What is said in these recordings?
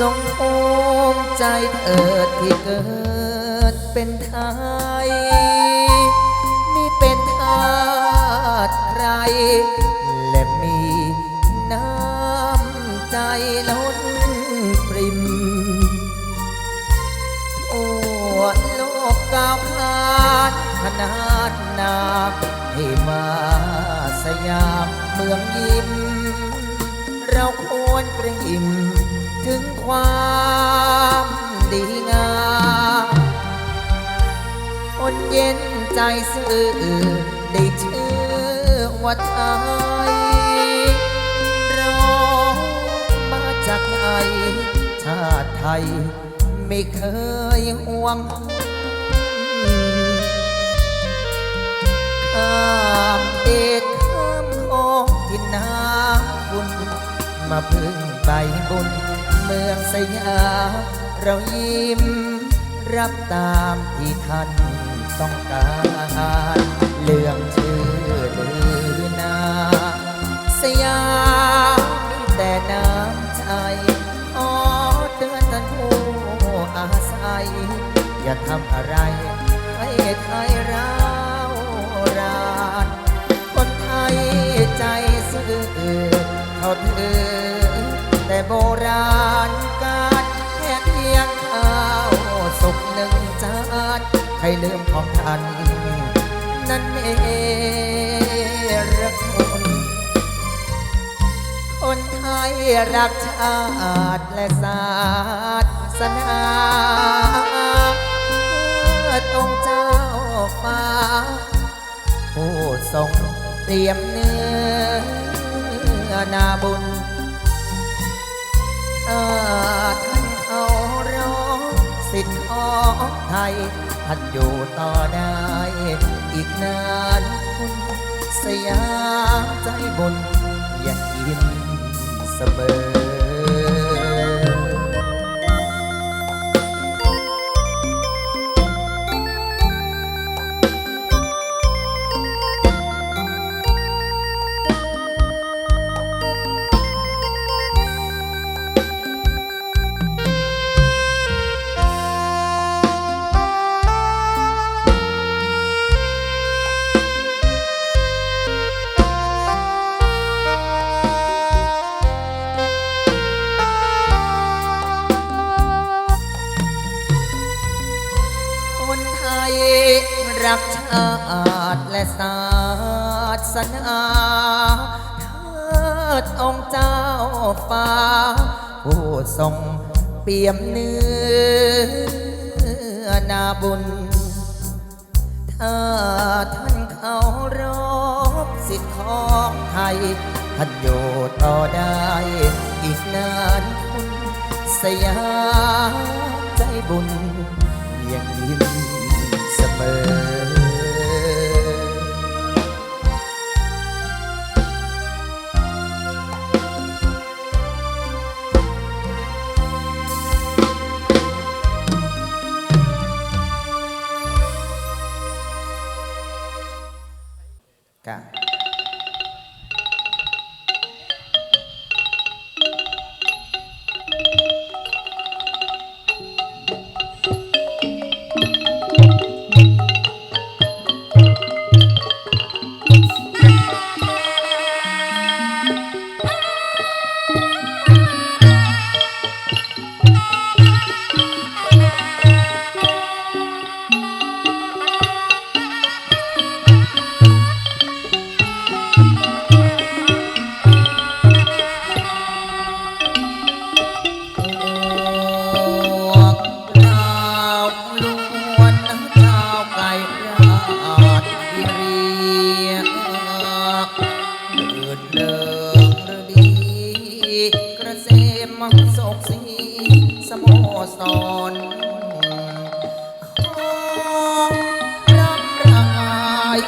จงภูมิใจเถิดที่เกิดเป็นไทย นี่เป็นทาสใคร และมีน้ำใจล้นปริมทั่วโลกก้าวขาดขนาดนาให้มาสยามเมืองยิ้ม เราควรกรงอิ่ม ถึงความดีงามคนเย็นใจซื่อได้ชื่อว่าไทยเรามาจากไหนชาติไทย ไม่เคยห่วงข้ามเอกข้ามโคงที่นาคุณมาพึ่งใบบุญ เมืองสยามเรายิ้ม รับตามที่ท่านต้องการเรื่องชื่อลือนาสยามมีแต่น้ำใจขอเตือนท่านผู้อาศัย อย่าทำอะไรให้ไทยร้าวราน คนไทยใจซื่อเขาถือ แต่โบราณการแค่เพียงข้าวสุกหนึ่งจานใครลืมของท่านนั่นเองรักคนคนไทยรักชาติและศาสนาเพื่อองเจ้าฟ้าผู้ทรงเตรียมเนื้อนาบุญ สิทธิ์ของไทยท่านอยู่ต่อได้ อีกนานคุณสยามใจบนอย่ายิ้มเสมอ เปี่ยมเนื้อนาบุญ ถ้าท่านเขารบสิทธิ์ของไทย ท่านอยู่ต่อได้อีกนานคุณสยามใจบุญ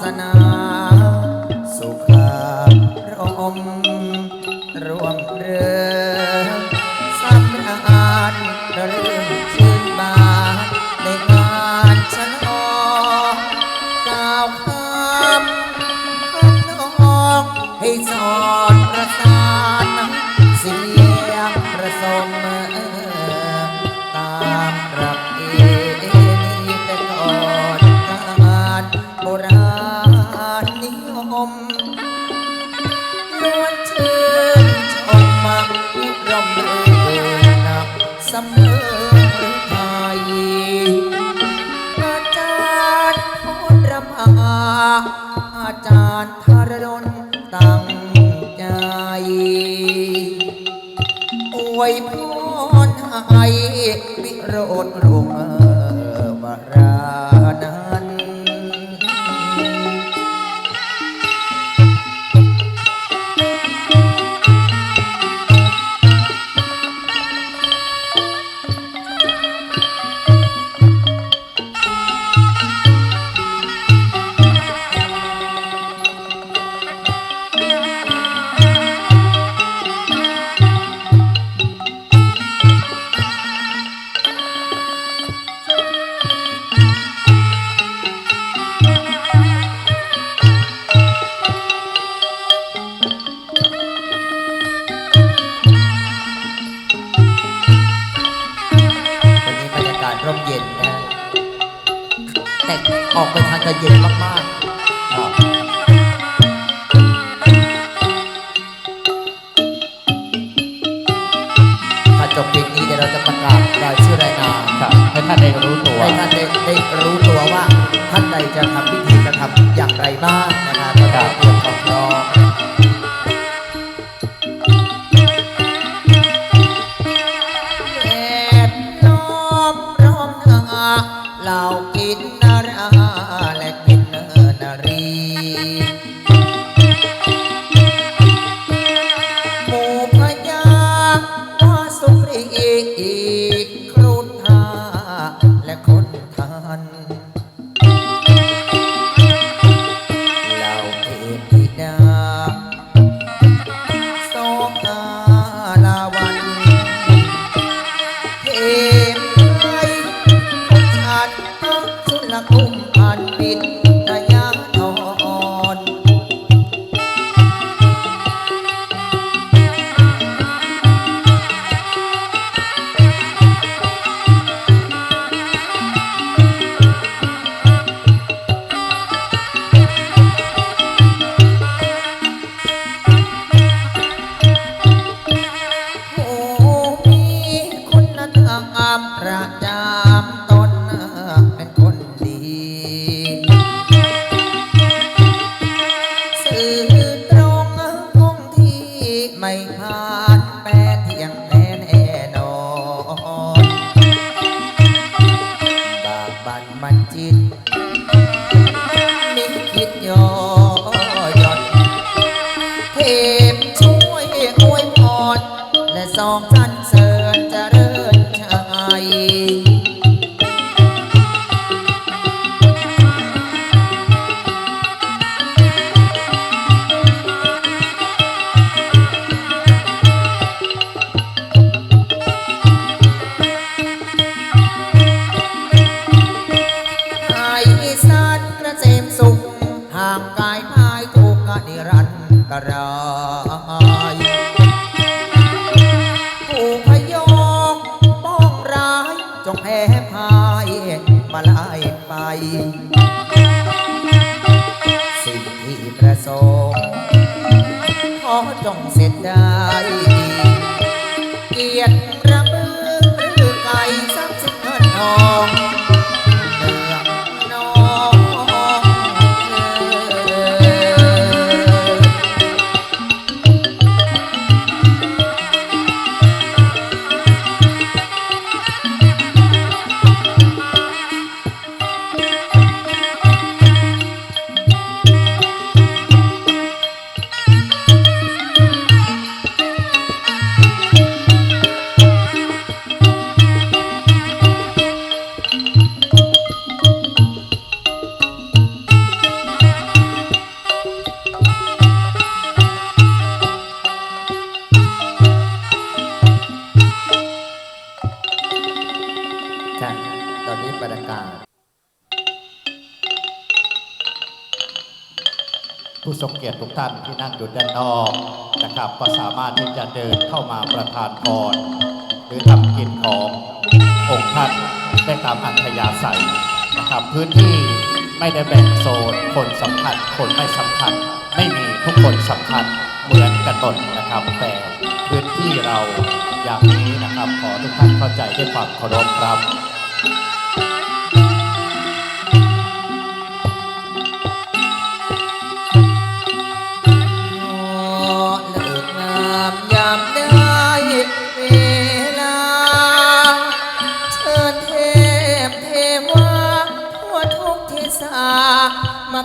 สนา แต่ออกไปทางจะเย็นมากๆถ้าจบเพลงนี้เดี๋ยวเราจะประกาศรายชื่อรายนามให้ท่านได้รู้ตัว ให้ท่านได้ได้รู้ตัวว่าท่านใดจะทำพิธีจะทำอย่างไรบ้างนะคะก็ได้เตรียมขอ ประสงค์ขอจงเสร็จได้เกียรติ นั่งอยู่ด้านนอกนะครับก็สามารถที่จะเดินเข้ามาประทานพรหรือทำกินขององค์ท่านได้ตามอัธยาศัยนะครับพื้นที่ไม่ได้แบ่งโซนคนสำคัญคนไม่สำคัญ ไม่มีทุกคนสำคัญเหมือนกันหมดนะครับแต่พื้นที่เราอย่างนี้นะครับขอทุกท่านเข้าใจด้วยความเคารพครับ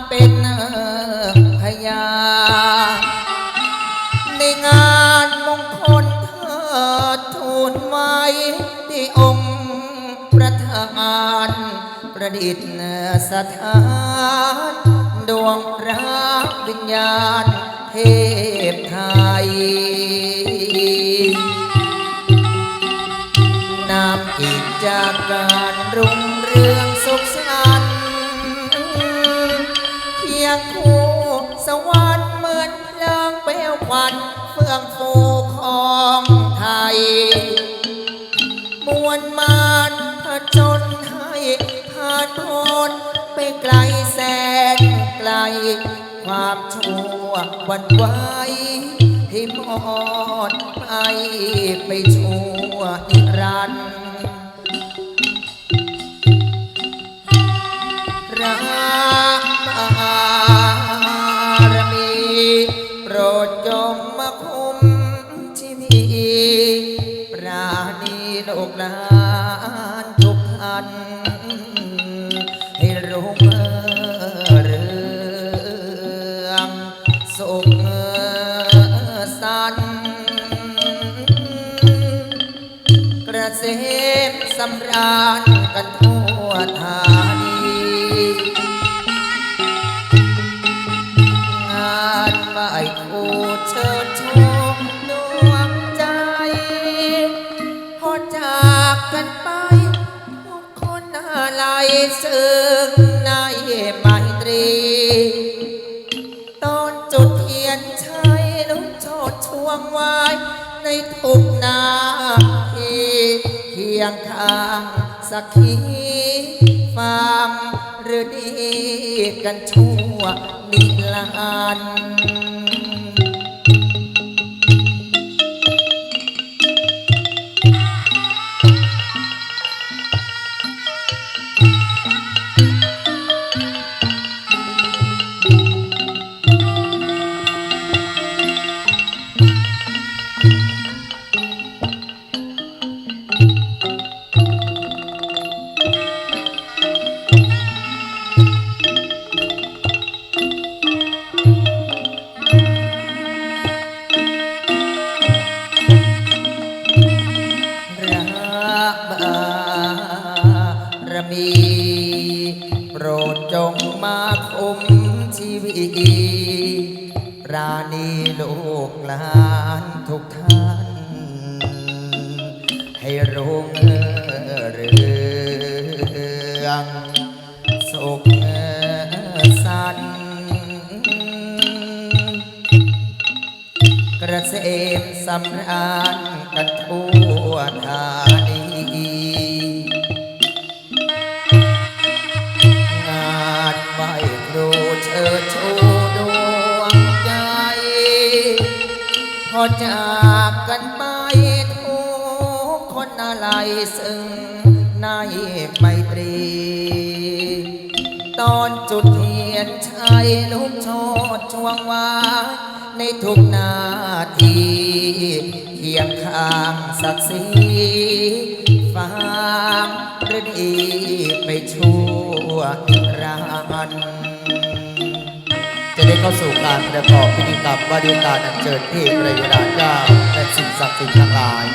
เป็นพยานในงานมงคลเทิดทูนไว้ที่องค์ประธานประดิษฐ์สถานดวงรักวิญญาณเทพไทยนำกิจจากา มวลมานผจญให้ผ่านพ้นไปไกลแสนไกล ความชั่ววันไหวให้หมดไปไปชั่วนิรันดร์รักบา เสมสำราญกันทั่วธานีงานไหว้ครูเชิญชมดวงใจ พอจากกันไปทุกคนอะไรซึ่งในไมตรี ตอนจุดเทียนชัยลุกโชดช่วงไว้ในทุกนา ยงข้างสักขีฟังหรือดีกันชั่วนิรันดร์ ให้รุ่งเรืองสุขสันกระเสมสำราญกันทั่วธานีงานไหวครูเชิดชูดวงใจพอใจ กคนอะไรซึ่งในไมตรี ตอนจุดเทียนชัยลุกโชดช่วงวาในทุกนาทีเคียงข้างศักดิ์ศรีฟางฤดีไปชั่วนิรันจะได้เข้าสู่การประกอบพิธีกรรมว่าด้วยการอัญเชิญเทพระยดาเจ้าและสิ่งศักดิ์สิทธิ์ทั้งหลาย